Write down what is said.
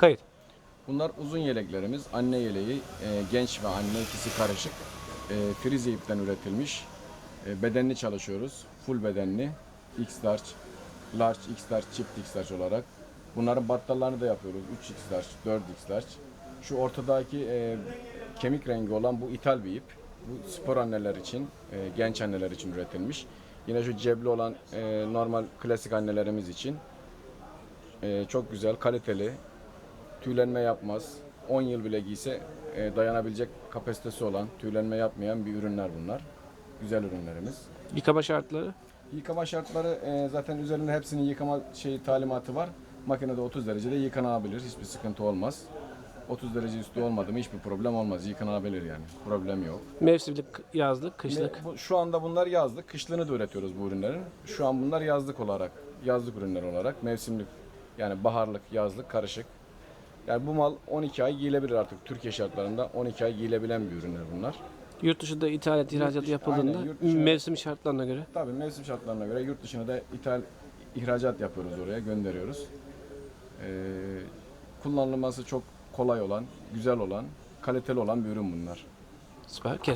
Kayıt. Bunlar uzun yeleklerimiz. Anne yeleği, e, genç ve anne ikisi karışık. E, frize ipten üretilmiş. E, bedenli çalışıyoruz. Full bedenli. X large, large, X large, çift X large olarak. Bunların battallarını da yapıyoruz. 3X large, 4X large. Şu ortadaki e, kemik rengi olan bu ithal bir ip. Bu spor anneler için, e, genç anneler için üretilmiş. Yine şu cebli olan e, normal klasik annelerimiz için. E, çok güzel, kaliteli, tüylenme yapmaz. 10 yıl bile giyse e, dayanabilecek kapasitesi olan, tüylenme yapmayan bir ürünler bunlar. Güzel ürünlerimiz. Yıkama şartları. Yıkama şartları e, zaten üzerinde hepsinin yıkama şey talimatı var. Makinede 30 derecede yıkanabilir. Hiçbir sıkıntı olmaz. 30 derece üstü olmadı mı hiçbir problem olmaz. Yıkanabilir yani. Problem yok. Mevsimlik, yazlık, kışlık. Bu- Şu anda bunlar yazlık. Kışlığını da üretiyoruz bu ürünlerin. Şu an bunlar yazlık olarak, yazlık ürünler olarak mevsimlik yani baharlık, yazlık karışık. Yani bu mal 12 ay giyilebilir artık. Türkiye şartlarında 12 ay giyilebilen bir ürünler bunlar. Yurt dışında ithalat, ihracat dışı- yapıldığında aynen, yurt mevsim şartlarına göre. Tabii mevsim şartlarına göre yurt dışına da ithal ihracat yapıyoruz oraya, gönderiyoruz. Ee, kullanılması çok kolay olan, güzel olan, kaliteli olan bir ürün bunlar. Süper. Kestik.